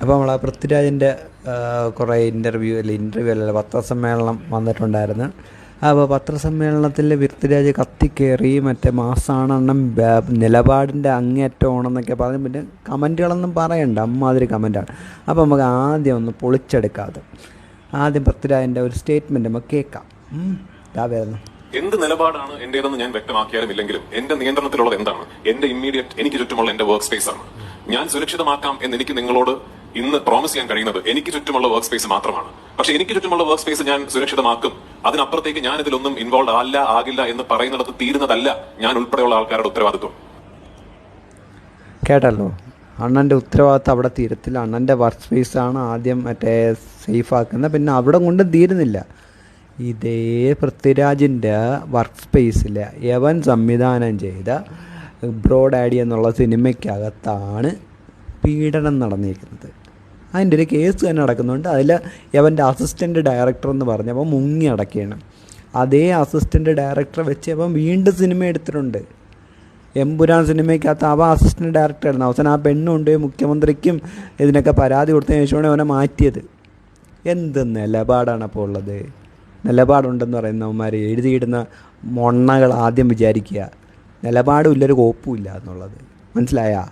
അപ്പോൾ നമ്മൾ പൃഥ്വിരാജിന്റെ കുറേ ഇന്റർവ്യൂ അല്ല ഇന്റർവ്യൂ അല്ല പത്രസമ്മേളനം വന്നിട്ടുണ്ടായിരുന്നു. അപ്പോൾ പത്രസമ്മേളനത്തിൽ പൃഥ്വിരാജ് കത്തിക്കേറി മറ്റേ മാസാണെണ്ണം നിലപാടിന്റെ അങ്ങേറ്റമാണെന്നൊക്കെ പറഞ്ഞ് പിന്നെ കമന്റുകളൊന്നും പറയണ്ട അമ്മാതിരി കമന്റാണ് അപ്പോൾ നമുക്ക് ആദ്യം ഒന്ന് പൊളിച്ചെടുക്കാതെ ആദ്യം പൃഥ്വിരാജിന്റെ ഒരു സ്റ്റേറ്റ്മെന്റ് നമുക്ക് കേൾക്കാം. രാവിലെ എന്ത് നിലപാടാണ് എന്റേതെന്ന് ഞാൻ വ്യക്തമാക്കിയാലും ഇല്ലെങ്കിലും എന്റെ നിയന്ത്രണത്തിലുള്ളത് എന്താണ്? എന്റെ ഇമ്മീഡിയറ്റ് എനിക്ക് ചുറ്റുമുള്ള എന്റെ വർക്ക് സ്പേസ് ആണ്. ഞാൻ സുരക്ഷിതമാക്കാം എന്ന് എനിക്ക് നിങ്ങളോട് ഇന്ന് പ്രോമിസ് ചെയ്യാൻ കഴിയുന്നത് എനിക്ക് ചുറ്റുമുള്ള വർക്ക് സ്പേസ് മാത്രമാണ്. പക്ഷെ എനിക്ക് ചുറ്റുമുള്ള വർക്ക് സ്പേസ് ഞാൻ സുരക്ഷിതമാക്കും. അതിനപ്പുറത്തേക്ക് ഞാൻ ഇതിലൊന്നും ഇൻവോൾവ് അല്ല ആകില്ല എന്ന് പറയുന്നിടത്ത് തീരുന്നതല്ല ഞാൻ ഉൾപ്പെടെയുള്ള ആൾക്കാരുടെ ഉത്തരവാദിത്വം. കേട്ടല്ലോ. അണ്ണന്റെ ഉത്തരവാദിത്തം അവിടെ തീരത്തില്ല. അണ്ണന്റെ വർക്ക് സ്പേസാണ് ആദ്യം മറ്റേ സേഫ് ആക്കുന്നത്. പിന്നെ അവിടെ കൊണ്ട് തീരുന്നില്ല. ഇതേ പൃഥ്വിരാജിന്റെ വർക്ക് സ്പേസിൽ യവൻ സംവിധാനം ചെയ്ത ബ്രോ ഡാഡി എന്നുള്ള സിനിമയ്ക്കകത്താണ് പീഡനം നടന്നിരിക്കുന്നത്. അതിന്റെ ഒരു കേസ് തന്നെ നടക്കുന്നുണ്ട്. അതിൽ അവന്റെ അസിസ്റ്റന്റ് ഡയറക്ടർ എന്ന് പറഞ്ഞപ്പോൾ മുങ്ങി അടക്കുകയാണ് അതേ അസിസ്റ്റന്റ് ഡയറക്ടറെ വെച്ച് അവൻ വീണ്ടും സിനിമ എടുത്തിട്ടുണ്ട്. എമ്പുരാൻ സിനിമയ്ക്കകത്ത് അവ അസിസ്റ്റന്റ് ഡയറക്ടറായിരുന്നു അവസാനം ആ പെണ്ണുണ്ട് മുഖ്യമന്ത്രിക്കും ഇതിനൊക്കെ പരാതി കൊടുത്തതിന് ശേഷമാണ് അവനെ മാറ്റിയത്. എന്ത് നിലപാടാണ് അപ്പോൾ ഉള്ളത്? നിലപാടുണ്ടെന്ന് പറയുന്ന അവന്മാർ എഴുതിയിടുന്ന മൊണ്ണകൾ ആദ്യം വിചാരിക്കുക. നിലപാടും ഇല്ലൊരു കോപ്പും ഇല്ല എന്നുള്ളത്. മനസ്സിലായാ?